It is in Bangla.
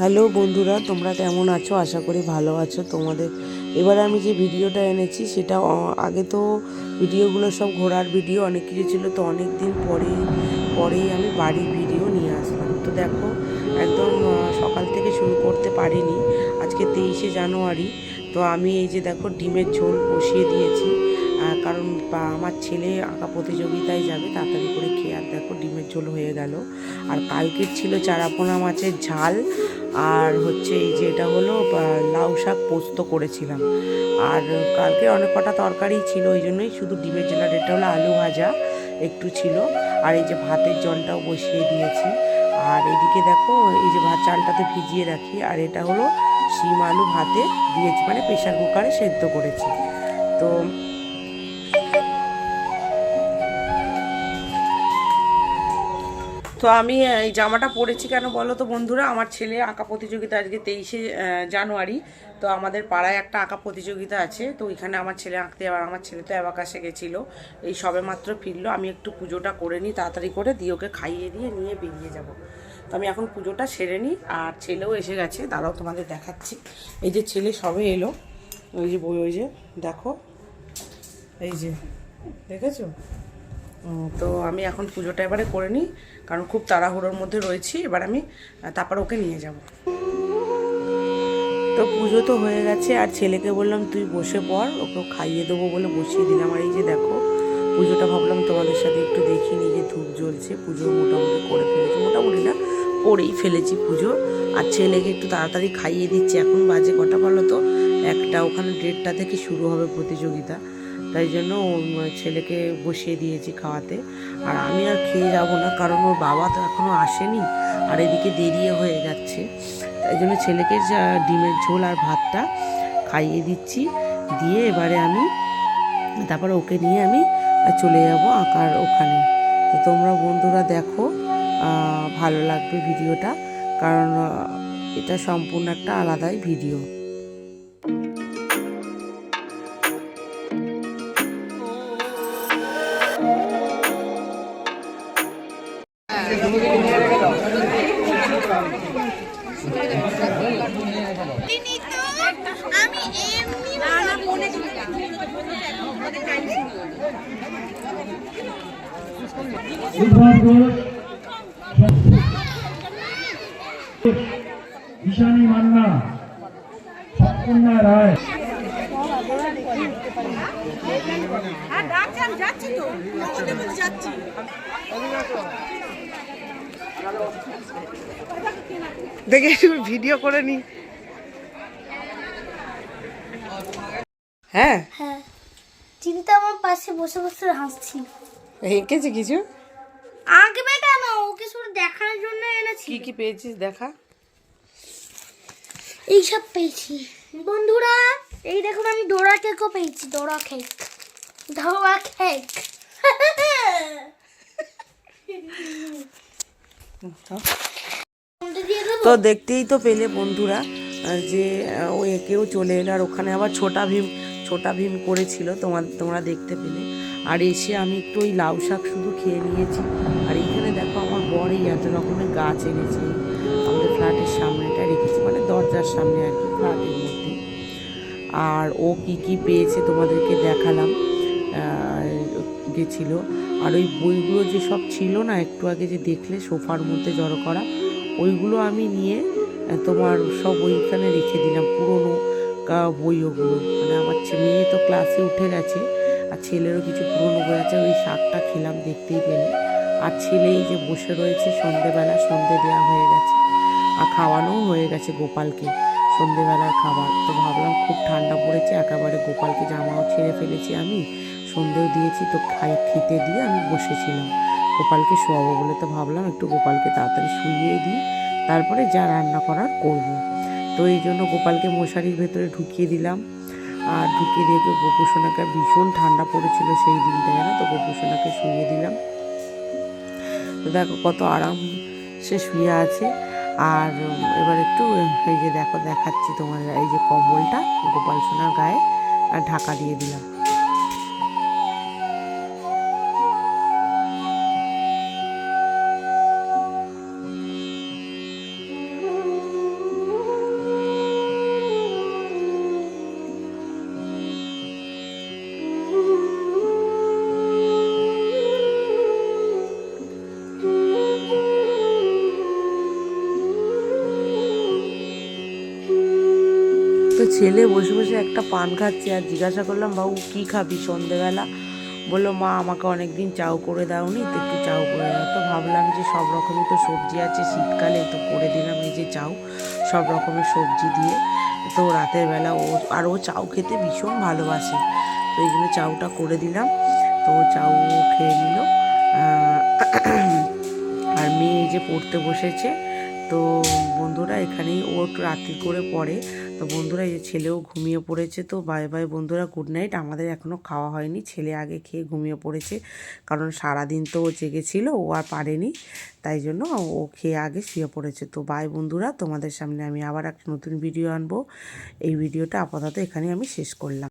হ্যালো বন্ধুরা, তোমরা কেমন আছো? আশা করি ভালো আছো। তোমাদের, এবারে আমি যে ভিডিওটা এনেছি সেটা আগে তো ভিডিওগুলো সব ঘোরার ভিডিও, অনেক কিছু ছিল, তো অনেক দিন পরে, পরেই আমি বাড়ির ভিডিও নিয়ে আসলাম। তো দেখো, একদম সকাল থেকে শুরু করতে পারিনি, আজকে তেইশে জানুয়ারি। তো আমি এই যে দেখো, ডিমের ঝোল বসিয়ে দিয়েছি কারণ আমার ছেলে আঁকা প্রতিযোগিতায় যাবে, তাড়াতাড়ি করে খেয়ে আর দেখো, ডিমের ঝোল হয়ে গেল। আর কালকের ছিল চারাপোনা মাছের ঝাল আর হচ্ছে এই যে এটা হলো লাউ শাক পোস্ত করেছিলাম। আর কালকে অনেক কটা তরকারি ছিল, ওই জন্যই শুধু ডিমের এটা হলো আলু ভাজা, একটু ছিল। আর এই যে ভাতের জলটাও বসিয়ে দিয়েছি। আর এদিকে দেখো, এই যে ভাত চালটাতে ভিজিয়ে রাখি। আর এটা হলো শিম আলু ভাতে দিয়েছি মানে প্রেশার কুকারে সেদ্ধ করেছি। তো তো আমি এই জামাটা পরেছি কেন বলো তো বন্ধুরা? আমার ছেলে আঁকা প্রতিযোগিতা আজকে তেইশে জানুয়ারি। তো আমাদের পাড়ায় একটা আঁকা প্রতিযোগিতা আছে। তো ওইখানে আমার ছেলে আঁকতে, আবার আমার ছেলে তো অ্যাবাকাশে গেছিল। এই সবে মাত্র ফিরলো। আমি একটু পুজোটা করে নিই, তাড়াতাড়ি করে দিয়ে ওকে খাইয়ে দিয়ে নিয়ে বেরিয়ে যাব। তো আমি এখন পুজোটা সেরে নিই। আর ছেলেও এসে গেছে। তারাও তোমাদের দেখাচ্ছি। এই যে ছেলে সবে এলো। ওই যে বই, ওই যে দেখো। এই যে, দেখেছ? তো আমি এখন পুজোটা এবারে করে নিই, কারণ খুব তাড়াহুড়োর মধ্যে রয়েছি, এবার আমি তারপর ওকে নিয়ে যাব। তো পুজো তো হয়ে গেছে, আর ছেলেকে বললাম, তুই বসে পড়, ওকে খাইয়ে দেবো বলে বসিয়ে দিলাম। আর এই যে দেখো, পুজোটা ভাবলাম তোমাদের সাথে একটু দেখি যে ধূপ জ্বলছে, পুজো মোটামুটি করে ফেলেছি। মোটামুটি না, করেই ফেলেছি পুজো। আর ছেলেকে একটু তাড়াতাড়ি খাইয়ে দিচ্ছি, এখন বাজে কটা বলো তো? একটা, ওখানে দেড়টা থেকে শুরু হবে প্রতিযোগিতা। তাই জন্য ছেলেকে বসিয়ে দিয়েছি খাওয়াতে। আর আমি আর খেয়ে যাব না, কারণ ওর বাবা তো এখনও আসেনি, আর এদিকে দেরিয়ে হয়ে যাচ্ছে। তাই জন্য ছেলেকে ডিমের ঝোল আর ভাতটা খাইয়ে দিচ্ছি, দিয়ে এবারে আমি, তারপরে ওকে নিয়ে আমি চলে যাব আঁকার ওখানে। তো তোমরা বন্ধুরা দেখো ভালো লাগবে ভিডিওটা, কারণ এটা সম্পূর্ণ একটা আলাদাই ভিডিও। ঈশানী মান্না সৎকন্যা রায়। আর ডাকছি যাচ্ছি তো। যাচ্ছি। দেখে একটু ভিডিও করে নি। হ্যাঁ? হ্যাঁ। চিন্তা আমার পাশে বসে বসে হাসছি। এঁকেছে কিছু? আঁকবে কেন? ওকে শুধু দেখানোর জন্য এনেছি। কি কি পেয়েছিস? দেখা। এইসব পেয়েছি। বন্ধুরা এই দেখুন আমি ডোরা কেকও পেয়েছি ডোরা কেক। ডোরা কেক। দেবো তো দেখতেই তো পেলে বন্ধুরা যে ও একেও চলে এলো, আর ওখানে আবার ছোটা ভীম ছোটা ভীম করেছিল, তোমার, তোমরা দেখতে পেলে। আর এসে আমি একটু ওই লাউ শাক শুধু খেয়ে নিয়েছি। আর এইখানে দেখো আমার বড়ই এত রকমের গাছ এনেছে। আমাদের ফ্ল্যাটের সামনেটা রেখেছি মানে দরজার সামনে আর কি, ফ্ল্যাটের মধ্যে। আর ও কি কি পেয়েছে তোমাদেরকে দেখালাম। গেছিল। আর ওই বইগুলো যে সব ছিল না, একটু আগে যে দেখলে, সোফার মধ্যে জড়ো করা, ওইগুলো আমি নিয়ে তোমার সব ওইখানে রেখে দিলাম, পুরোনো বই ওগুলো মানে আমার মেয়ে তো ক্লাসে উঠে গেছে, আর ছেলেরও কিছু পুরোনো বই আছে, ওই শাকটা খেলাম দেখতেই পেলে। আর ছেলে এই যে বসে রয়েছে, সন্ধেবেলা, সন্ধে দেওয়া হয়ে গেছে। আর খাওয়ানোও হয়ে গেছে গোপালকে, সন্ধেবেলার খাবার। তো ভাবলাম খুব ঠান্ডা পড়েছে, একেবারে গোপালকে জামাও ছেড়ে ফেলেছি আমি। সন্ধেও দিয়েছি, তো খাই, খেতে দিয়ে আমি বসেছিলাম। গোপালকে শোয়াবো বলে তো ভাবলাম একটু গোপালকে তাড়াতাড়ি শুইয়ে দিই, তারপরে যা রান্না করার করব। তো এই জন্য গোপালকে মশারির ভেতরে ঢুকিয়ে দিলাম। আর ঢুকিয়ে দিয়ে তো গোপুসোনাকে ভীষণ ঠান্ডা পড়েছিল সেই দিনটা, জানো তো? গোপুসোনাকে শুইয়ে দিলাম। তো দেখো কত আরাম সে শুয়ে আছে। আর এবার একটু এই যে দেখো, দেখাচ্ছি তোমার এই যে কম্বলটা গোপাল সোনার গায়ে, আর ঢাকা দিয়ে দিলাম। ছেলে বসে বসে একটা পান খাচ্ছে আর জিজ্ঞাসা করলাম, বাবু, কী খাবি? সন্ধেবেলা। বলল, মা, আমাকে অনেক দিন চাউ করে দাওনি, তো একটু চাউ করে দাও। তো ভাবলাম যে সব রকমই তো সবজি আছে, শীতকালে তো করে দিলাম এই যে চাউ সব রকমের সবজি দিয়ে। তো রাতের বেলা ও, আর ও চাউ খেতে ভীষণ ভালোবাসে, তো এই জন্য চাউটা করে দিলাম। তো চাউ খেয়ে নিল। আর মেয়ে যে পড়তে বসেছে, তো বন্ধুরা এখানেই ও একটু রাত্রি করে পড়ে। তো বন্ধুরা, এই ছেলেও ঘুমিয়ে পড়েছে তো, বাই বাই বন্ধুরা, গুড নাইট। আমাদের এখনও খাওয়া হয়নি, ছেলে আগে খেয়ে ঘুমিয়ে পড়েছে, কারণ সারাদিন তো ও জেগেছিল, ও আর পারেনি, তাই জন্য ও খেয়ে আগে শুয়ে পড়েছে। তো বাই বন্ধুরা, তোমাদের সামনে আমি আবার একটা নতুন ভিডিও আনব। এই ভিডিওটা আপাতত এখানে আমি শেষ করলাম।